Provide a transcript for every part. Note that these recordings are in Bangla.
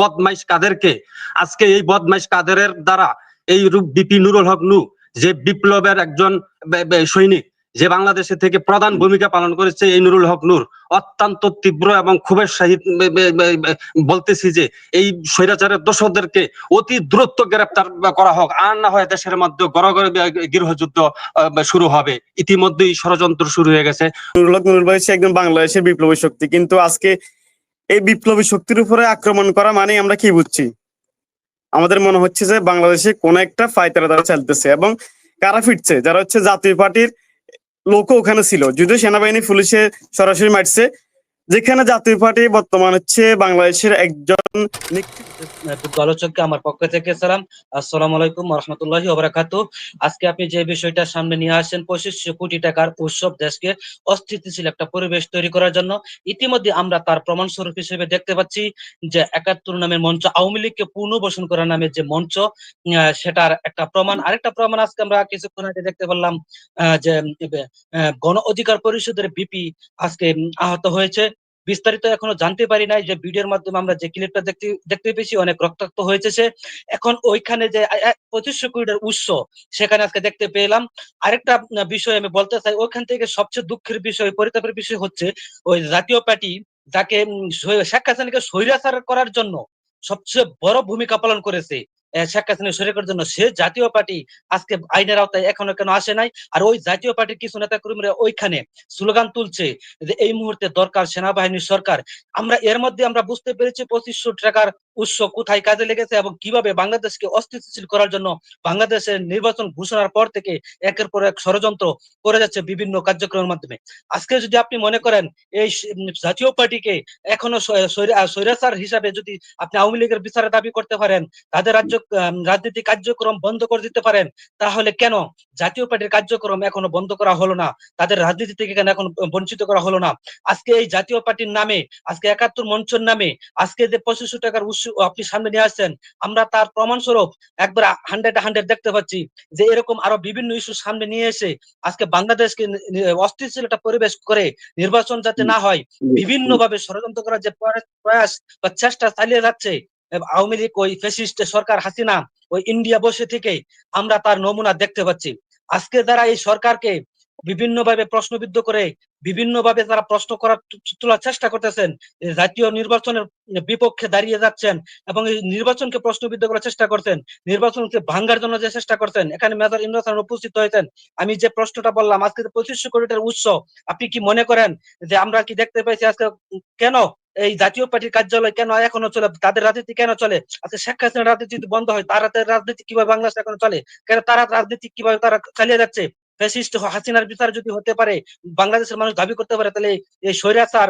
বদমাইশ কাদেরকে? আজকে এই বদমাইশ কাদেরের দ্বারা এই রূপ বিপি নুরুল হক নু, যে বিপ্লবের একজন সৈনিক, যে বাংলাদেশে থেকে প্রধান ভূমিকা পালন করেছে এই নুরুল হক নূর, অত্যন্ত তীব্র এবং খুবই সাহিত বলতেছি যে এই স্বৈরাচারের দোষদেরকে অতি দ্রুত গ্রেপ্তার করা হোক। আর না হয় দেশের মধ্যে গড়গড় গৃহযুদ্ধ শুরু হবে। ইতিমধ্যেই ষড়যন্ত্র শুরু হয়ে গেছে। নুরুল হক নুরুল ভাই একজন বাংলাদেশের বিপ্লবী শক্তি, কিন্তু আজকে এই বিপ্লবী শক্তির উপরে আক্রমণ করা মানে আমরা কি বুঝছি? আমাদের মনে হচ্ছে যে বাংলাদেশে কোন একটা ফাইতারা তারা চালতেছে এবং কারা ফিরছে? যারা হচ্ছে জাতীয় পার্টির লোক ওখানে ছিল। যদিও সেনাবাহিনী, পুলিশে সরাসরি মারছে যেখানে জাতীয় পার্টি বর্তমান হচ্ছে বাংলাদেশের একজন আলোচককে আমার পক্ষ থেকে সালাম। আসসালামু আলাইকুম রহমতুল্লাহি ওবরাকাতু। আজকে আপনি যে বিষয়টা সামনে নিয়ে আসেন পঁচিশশো কোটি টাকার উৎসব দেশকে অস্থিতিশীল একটা পরিবেশ তৈরি করার জন্য। ইতিমধ্যে আমরা তার প্রমাণ স্বরূপ হিসেবে দেখতে পাচ্ছি যে একাত্তর নামের মঞ্চ, আওয়ামী লীগকে পুনর্বাসন করার নামে যে মঞ্চ সেটার একটা প্রমাণ। আরেকটা প্রমাণ আজকে আমরা কিছুক্ষণ আগে দেখতে পারলাম যে গণ অধিকার পরিষদের বিপি আজকে আহত হয়েছে। বিস্তারিত এখনও জানতে পারি নাই যে ভিডিওর মাধ্যমে আমরা যে ক্লিপটা দেখতে দেখতে পেয়েছি, অনেক রক্তাক্ত হয়েছে। এখন ওইখানে যে পঁচিশশো কোটির উৎস সেখানে আজকে দেখতে পেলাম। আরেকটা বিষয় আমি বলতে চাই, ওইখান থেকে সবচেয়ে দুঃখের বিষয়, পরিতাপের বিষয় হচ্ছে ওই জাতীয় পার্টি যাকে শেখ হাসিনাকে স্বৈরাচার করার জন্য সবচেয়ে বড় ভূমিকা পালন করেছে। সরেকার জন্য সে জাতীয় পার্টি আজকে আইনের আওতায় এখনও কেন আসে নাই? আর ওই জাতীয় পার্টির কিছু ওইখানে স্লোগান তুলছে যে এই মুহূর্তে দরকার সেনাবাহিনীর সরকার। আমরা এর মধ্যে আমরা বুঝতে পেরেছি পঁচিশশো টাকার উৎস কোথায় কাজে লেগেছে এবং কীভাবে বাংলাদেশকে অস্থিতিশীল করার জন্য বাংলাদেশের নির্বাচন ঘোষণার পর থেকে একের পর এক ষড়যন্ত্র করে যাচ্ছে বিভিন্ন কার্যক্রমের মাধ্যমে। আজকে যদি আপনি মনে করেন, এই জাতীয় পার্টিকে এখনও স্বৈরাচার হিসাবে যদি আপনি আওয়ামী লীগের বিচারের দাবি করতে পারেন, তাদের রাজ্য রাজনীতি কার্যক্রম বন্ধ করে দিতে পারেন, তাহলে কেন জাতীয় পার্টির কার্যক্রম এখনও বন্ধ করা হলো না? তাদের রাজনীতি থেকে কেন এখন বঞ্চিত করা হলো না? আজকে এই জাতীয় পার্টির নামে, আজকে একাত্তর মঞ্চের নামে, আজকে যে পঁচিশশো টাকার উৎস আপনি সামনে নিয়ে আসছেন আমরা তার প্রমাণ স্বরূপ একবার হান্ড্রেড হান্ড্রেড দেখতে পাচ্ছি যে এরকম আরও বিভিন্ন ইস্যু সামনে নিয়ে এসে আজকে বাংলাদেশকে অস্থিতিশীল একটা পরিবেশ করে নির্বাচন যাতে না হয় বিভিন্ন ভাবে ষড়যন্ত্র করার যে প্রয়াস- বা চেষ্টা চালিয়ে যাচ্ছে আওয়ামী লীগ ওই ফেসিস্ট সরকার হাসিনা ওই ইন্ডিয়া বসে থেকে আমরা তার নমুনা দেখতে পাচ্ছি। আজকে যারা এই সরকারকে বিভিন্ন ভাবে প্রশ্নবিদ্ধ করে বিভিন্ন ভাবে তারা প্রশ্ন করার তোলার চেষ্টা করতেছেন জাতীয় নির্বাচনের বিপক্ষে দাঁড়িয়ে যাচ্ছেন এবং এই নির্বাচনকে প্রশ্নবিদ্ধ করার চেষ্টা করছেন, নির্বাচনকে ভাঙ্গার জন্য যে চেষ্টা করছেন, এখানে মেজর ইমরান খান উপস্থিত হয়েছেন। আমি যে প্রশ্নটা বললাম, আজকে পঁচিশশো কোটি টাকার উৎস, আপনি কি মনে করেন যে আমরা কি দেখতে পাইছি আজকে, কেন এই জাতীয় পার্টির কার্যালয় কেন এখনও চলে, তাদের রাজনীতি কেন চলে? আজকে শেখ হাসিনার রাজনীতি বন্ধ হয়, তারা রাজনীতি কীভাবে বাংলাদেশ এখনও চলে? কেন তারা রাজনীতি কীভাবে তারা চালিয়ে যাচ্ছে? ফ্যাসিস্ট হাসিনার বিচার যদি হতে পারে, বাংলাদেশের মানুষ দাবি করতে পারে, তাহলে এই স্বৈরাচার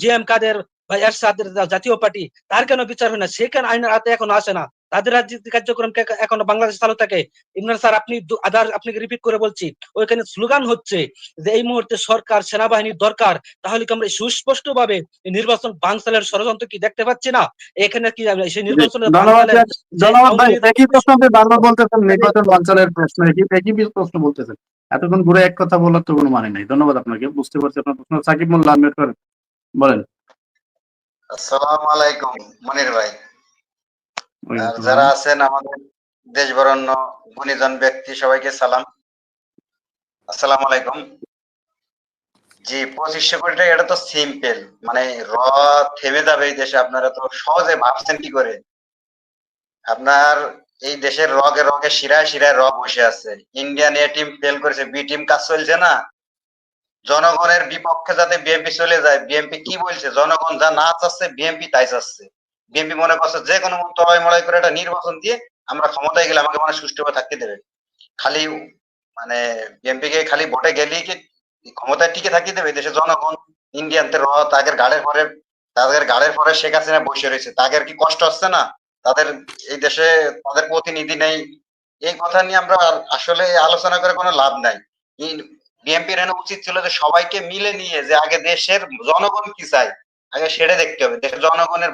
জি এম কাদের বা এরশাদের জাতীয় পার্টি, তার কেন বিচার হয় না? সে কেন আইনের হাতে এখন আসে না। তাদের রাজনীতি কার্যক্রম এখনও বাংলাদেশ চালু থাকে ইমরান স্যার আপনি আবার আপনাকে রিপিট করে বলছি ওইখানে স্লোগান হচ্ছে যে এই মুহূর্তে সরকার সেনাবাহিনীর দরকার তাহলে কি আমরা সুস্পষ্ট ভাবে নির্বাচন বাংসালের ষড়যন্ত্র কি দেখতে পাচ্ছি না? এখানে কি সেই লীগ- একই প্রশ্ন আপনি বারবার বলতেছেন নির্বাচন অঞ্চলের প্রশ্ন একই প্রশ্ন বলতেছেন। এতক্ষণ ঘুরে এক কথা বলার তো কোনো মানে নাই। ধন্যবাদ আপনাকে বুঝতে পারছি আপনার প্রশ্ন। সাকিব মোল্লা আহমেদ করেন বলেন। আসসালামু আলাইকুম মনির ভাই। যারা আছেন আমাদের দেশ বরণ্য গুণীজন ব্যক্তি সবাইকে সালাম। আসসালামু আলাইকুম। জি পঁচিশশো কোটি টাকা এটা তো সিম্পল মানে র থেমে যাবে এই দেশে আপনারা তো সহজে ভাবছেন কি করে? আপনার এই দেশের রগে রগে শিরায় শিরায় র বসে আছে। ইন্ডিয়ান এ টিম ফেল করেছে বি টিম কাজ চলছে না। জনগণের বিপক্ষে যাতে বিএনপি চলে যায় বিএনপি কি বলছে? জনগণ যা না চাচ্ছে বিএমপি তাই চাচ্ছে। বিএনপি মনে করছে যে কোনো তলাই মলাই করে একটা নির্বাচন দিয়ে আমরা ক্ষমতায় গেলে আমাকে মানে সুষ্ঠুভাবে থাকতে দেবে। খালি মানে বিএনপি কে খালি ভোটে গেলেই কি ক্ষমতায় টিকে থাকতে দেবে? দেশের জনগণ ইন্ডিয়ানতে র তাদের গাড়ের পরে তাদের গাড়ের পরে শেখ হাসিনা বসে রয়েছে। তাদের কি কষ্ট হচ্ছে না? তাদের এই দেশে তাদের প্রতিনিধি নেই। এই কথা নিয়ে আমরা আসলে আলোচনা করে কোনো লাভ নাই। বিএনপির এনে উচিত ছিল যে সবাইকে মিলে নিয়ে যে আগে দেশের জনগণ কি চায়? আগে সেটা দেখতে হবে। দেশের জনগণের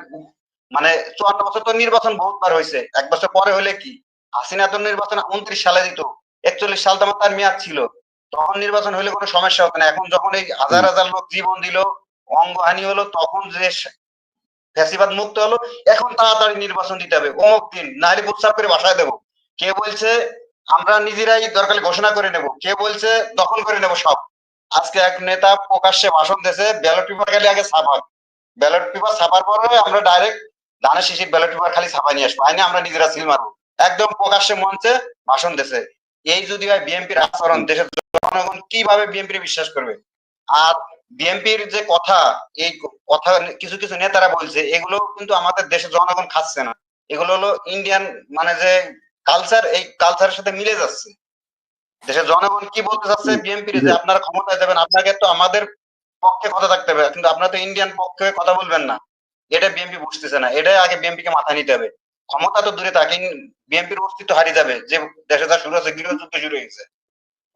মানে চুয়ান্ন বছর তো নির্বাচন বহুতবার হয়েছে। এক বছর পরে হলে কি? হাসিনা তো নির্বাচন উনত্রিশ সালে দিত। একচল্লিশ সাল তোমার তার মেয়াদ ছিল। তখন নির্বাচন হলে কোনো সমস্যা হতো না। এখন যখন এই হাজার হাজার লোক জীবন দিল, অঙ্গহানি হলো, তখন যে ফ্যাসিবাদ মুক্ত হলো, এখন তাড়াতাড়ি নির্বাচন দিতে হবে। অমুক দিন নাহলে প্রস্তাব করে বাসায় দেবো। কে বলছে, আমরা নিজেরাই দরকার ঘোষণা করে নেব। কে বলছে, দখল করে নেব সব। আজকে এক নেতা প্রকাশ্যে ভাষণ দিয়েছে, ব্যালট পেপার খালি আগে ছাপাক ব্যালট পেপার ছাপার পরে আমরা ডাইরেক্ট ধানের শিশির ব্যালট পেপার খালি ছাপাই নিয়ে আসব। আইনে আমরা নিজেরা সিল মারবো। একদম প্রকাশ্যে মঞ্চে ভাষণ দিয়েছে এই যদি হয় বিএনপির আচরণ দেশের জনগণ কীভাবে বিএনপি বিশ্বাস করবে? আর বিএনপির যে কথা এই কথা কিছু কিছু নেতারা বলছে এগুলো কিন্তু আমাদের দেশের জনগণ খাচ্ছে না। এগুলো হলো ইন্ডিয়ান মানে যে কালচার এই কালচারের সাথে মিলে যাচ্ছে। দেশের জনগণ কি বলতে চাচ্ছে বিএনপির যে আপনারা ক্ষমতায় যাবেন আপনাকে তো আমাদের পক্ষে কথা থাকতে হবে। কিন্তু আপনারা তো ইন্ডিয়ান পক্ষে কথা বলবেন না। এটা বিএনপি বুঝতেছে না। এটাই আগে বিএনপি কে মাথায় নিতে হবে। ক্ষমতা তো দূরে থাকে বিএনপির অস্তিত্ব হারিয়ে যাবে। যে দেশে যা শুরু হচ্ছে গৃহযুদ্ধ শুরু হয়ে গেছে।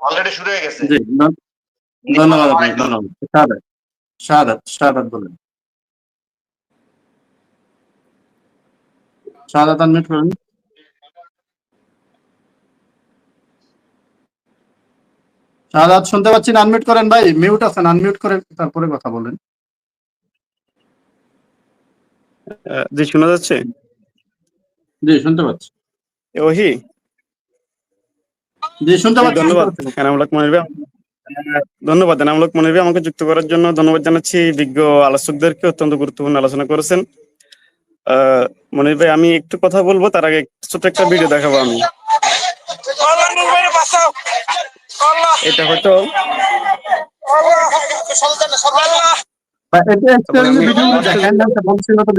অলরেডি শুরু হয়ে গেছে। শাহাদাত আনমিউট করুন। শুনতে পাচ্ছেন আনমিউট করেন ভাই। মিউট আছেন আনমিউট করে তারপরে কথা বলেন। জি শোনা যাচ্ছে? জি শুনতে পাচ্ছি। ওহি? জি শুনতে পাচ্ছি। ধন্যবাদ। এনামুলক মনির ধন্যবাদ। এনামুলক মনির ভাই আমাকে যুক্ত করার জন্য ধন্যবাদ জানাচ্ছি। বিজ্ঞ আলোচকদেরকে অত্যন্ত গুরুত্বপূর্ণ আলোচনা করেছেন। আহ, মনির ভাই আমি একটু কথা বলব তার আগে ছোট একটা ভিডিও দেখাবো আমি। এটা হয়তো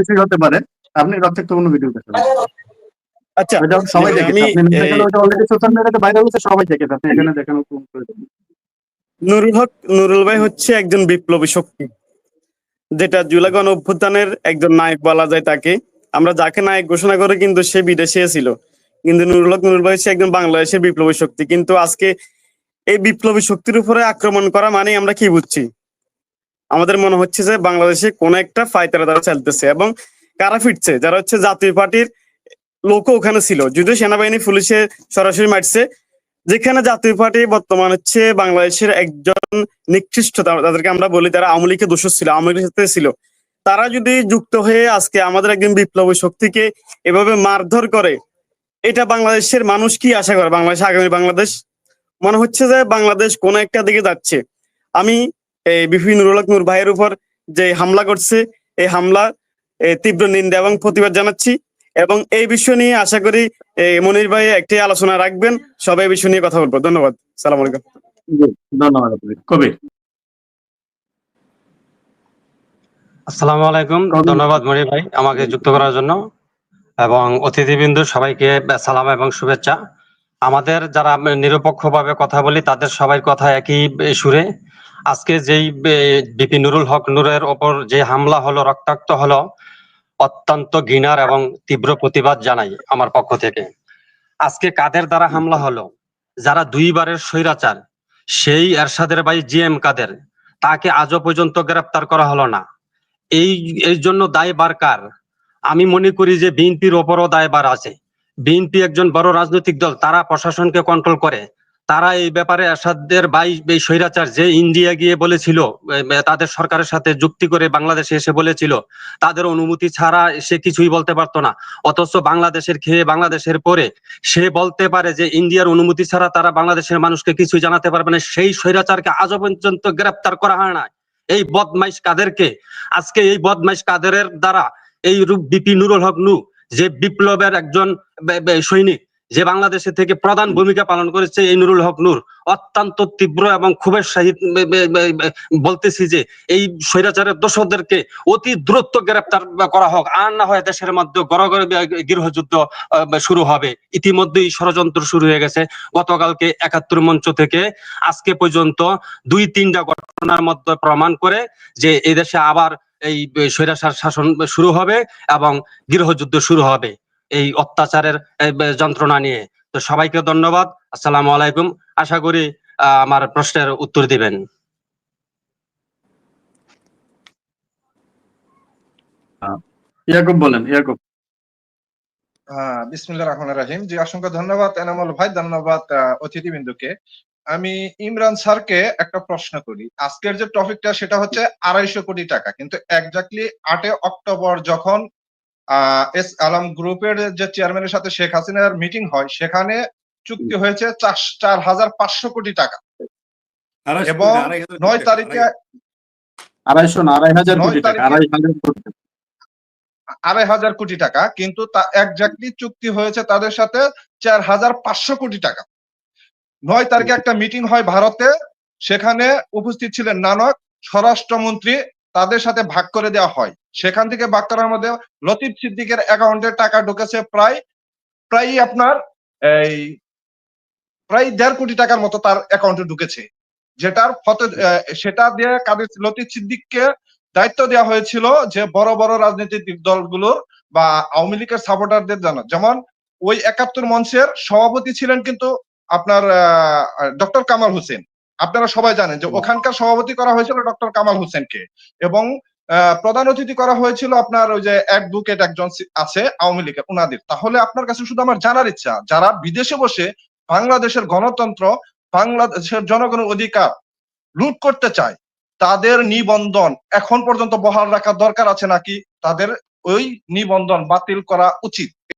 ভিডিও হতে পারে। আপনি রক্তাক্তপূর্ণ ভিডিও দেখেন আচ্ছা সবাই ওইটা অলরেডি সোশ্যাল মিডিয়াতে ভাইরাল হচ্ছে সবাই দেখেছে। আপনি এখানে কোনো নুরুল হক নুরুল ভাই হচ্ছে একজন বিপ্লবী শক্তি যেটা জুলাগণ অভ্যুত্থানের একজন নায়ক বলা যায় তাকে। আমরা যাকে নায়ক ঘোষণা করে কিন্তু সে বিদেশে ছিল। কিন্তু নুরুল হক নুরুল ভাই হচ্ছে একজন বাংলাদেশের বিপ্লবী শক্তি। কিন্তু আজকে এই বিপ্লবী শক্তির উপরে আক্রমণ করা মানে আমরা কি বুঝছি? আমাদের মনে হচ্ছে যে বাংলাদেশে কোন একটা ফাইতারা তারা চালতেছে এবং কারা ফিরছে? যারা হচ্ছে জাতীয় পার্টির লোকও ওখানে ছিল। যদিও সেনাবাহিনী, পুলিশে সরাসরি মারছে, যেখানে জাতীয় পার্টি বর্তমান হচ্ছে বাংলাদেশের একজন নিকৃষ্ট, তাদেরকে আমরা বলি তারা আওয়ামী লীগের দোষ ছিল, আওয়ামী লীগের সাথে ছিল। তারা যদি যুক্ত হয়ে আজকে আমাদের একজন বিপ্লবী শক্তিকে এভাবে মারধর করে, এটা বাংলাদেশের মানুষ কি আশা করে? বাংলাদেশ, আগামী বাংলাদেশ? মনে হচ্ছে যে বাংলাদেশ কোন একটা দিকে যাচ্ছে। আমি এই বিভিন্ন নুরুল নূর ভাইয়ের উপর যে হামলা করছে এই হামলা তীব্র নিন্দা এবং প্রতিবাদ জানাচ্ছি এবং এই বিষয় নিয়ে আশা করি মনির ভাই একটি আলোচনা রাখবেন। সবাই বিষয় নিয়ে কথা বলব। ধন্যবাদ। সালাম আলাইকুম। ধন্যবাদ কবির। আসসালামু আলাইকুম। ধন্যবাদ মরি ভাই আমাকে যুক্ত করার জন্য। এবং অতিথিবৃন্দ সবাইকে সালাম এবং শুভেচ্ছা। আমাদের যারা নিরপেক্ষভাবে কথা বলি, তাদের সবাই কথা একই সুরে। আজকে যেই বিপি নুরুল হক নূরের ওপর যে হামলা হলো, রক্তাক্ত হলো, অত্যন্ত ঘৃণার এবং তীব্র প্রতিবাদ জানাই আমার পক্ষ থেকে। আজকে কাদের দ্বারা হামলা হলো? যারা দুইবারের স্বৈরাচার, সেই এরশাদের ভাই জি এম কাদের, তাকে আজও পর্যন্ত গ্রেপ্তার করা হলো না। এই এই জন্য দায়বার কার? আমি মনে করি যে বিএনপির ওপরও দায়বার আছে। বিএনপি একজন বড় রাজনৈতিক দল, তারা প্রশাসনকে কন্ট্রোল করে। তারা এই ব্যাপারে এরশাদের বাই স্বৈরাচার যে ইন্ডিয়া গিয়ে বলেছিল তাদের সরকারের সাথে যুক্তি করে বাংলাদেশে এসে বলেছিল, তাদের অনুমতি ছাড়া সে কিছুই বলতে পারতো না। অথচ বাংলাদেশের খেয়ে বাংলাদেশের পরে সে বলতে পারে যে ইন্ডিয়ার অনুমতি ছাড়া তারা বাংলাদেশের মানুষকে কিছুই জানাতে পারবে না। সেই স্বৈরাচারকে আজও পর্যন্ত গ্রেপ্তার করা হয় না এই বদমাইশ কাদেরকে? আজকে এই বদমাইশ কাদেরের দ্বারা এই রূপ বিপি নুরুল হক নু যে বিপ্লবের একজন সৈনিক যে বাংলাদেশে থেকে প্রধান ভূমিকা পালন করেছে এই নুরুল হক নূর অত্যন্ত তীব্র এবং খুবই সাহিত বলতেছি যে এই স্বৈরাচারের দোষদেরকে অতি দ্রুত গ্রেপ্তার করা হোক। আর না হয় দেশের মধ্যে গড় গড় গৃহযুদ্ধ শুরু হবে। ইতিমধ্যেই ষড়যন্ত্র শুরু হয়ে গেছে। গতকালকে একাত্তর মঞ্চ থেকে আজকে পর্যন্ত দুই তিনটা ঘটনার মধ্যে প্রমাণ করে যে এই দেশে আবার এই স্বৈরাচার শাসন শুরু হবে এবং গৃহযুদ্ধ শুরু হবে এই অত্যাচারের যন্ত্রণা নিয়ে। তো সবাইকে ধন্যবাদ। আসসালামু আলাইকুম। আশা করি আহ, আমার প্রশ্নের উত্তর দিবেন। ইয়াকুব বলেন ইয়াকুব। বিসমিল্লাহ রহমান রাহিম। জি অসংখ্য ধন্যবাদ। এনামুল ভাই ধন্যবাদ অতিথিবৃন্দকে। আমি ইমরান স্যারকে একটা প্রশ্ন করি। আজকের যে টপিকটা সেটা হচ্ছে আড়াইশো কোটি টাকা। কিন্তু একজাক্টলি আটে অক্টোবর যখন আহ, এস আলম গ্রুপের যে চেয়ারম্যানের সাথে শেখ হাসিনার মিটিং হয় সেখানে চুক্তি হয়েছে চার চার হাজার পাঁচশো কোটি টাকা। এবং নয় তারিখে আড়াইশো না আড়াই হাজার কোটি টাকা আড়াই হাজার কোটি আড়াই হাজার কোটি টাকা কিন্তু তা একজাক্টলি চুক্তি হয়েছে তাদের সাথে চার হাজার পাঁচশো কোটি টাকা। নয় তারিখে একটা মিটিং হয় ভারতে। সেখানে উপস্থিত ছিলেন নানক, স্বরাষ্ট্রমন্ত্রী, তাদের সাথে ভাগ করে দেওয়া হয়। সেখান থেকে ভাগ করার মধ্যে লতিফ সিদ্দিকের অ্যাকাউন্টে টাকা ঢুকেছে প্রায় প্রায় আপনার এই প্রায় দেড় কোটি টাকার মতো তার অ্যাকাউন্টে ঢুকেছে। যেটার ফত সেটা দিয়ে কাদের লতিফ সিদ্দিককে দায়িত্ব দেওয়া হয়েছিল যে বড় বড় রাজনৈতিক দলগুলোর বা আওয়ামী লীগের সাপোর্টারদের জানা। যেমন ওই একাত্তর মঞ্চের সভাপতি ছিলেন কিন্তু আপনার ডক্টর কামাল হোসেন। আপনারা সবাই জানেন যে ওখানকার সভাপতি করা হয়েছিল ডক্টর কামাল হোসেনকে এবং প্রধান অতিথি করা হয়েছিল আপনার ওই যে অ্যাডভোকেট একজন আছে আওয়ামী লীগের উনাদের। তাহলে আপনার কাছে শুধু আমার জানার ইচ্ছা যারা বিদেশে বসে বাংলাদেশের গণতন্ত্র বাংলাদেশের জনগণের অধিকার লুট করতে চায় তাদের নিবন্ধন এখন পর্যন্ত বহাল রাখার দরকার আছে নাকি? তাদের ওই নিবন্ধন বাতিল করা উচিত।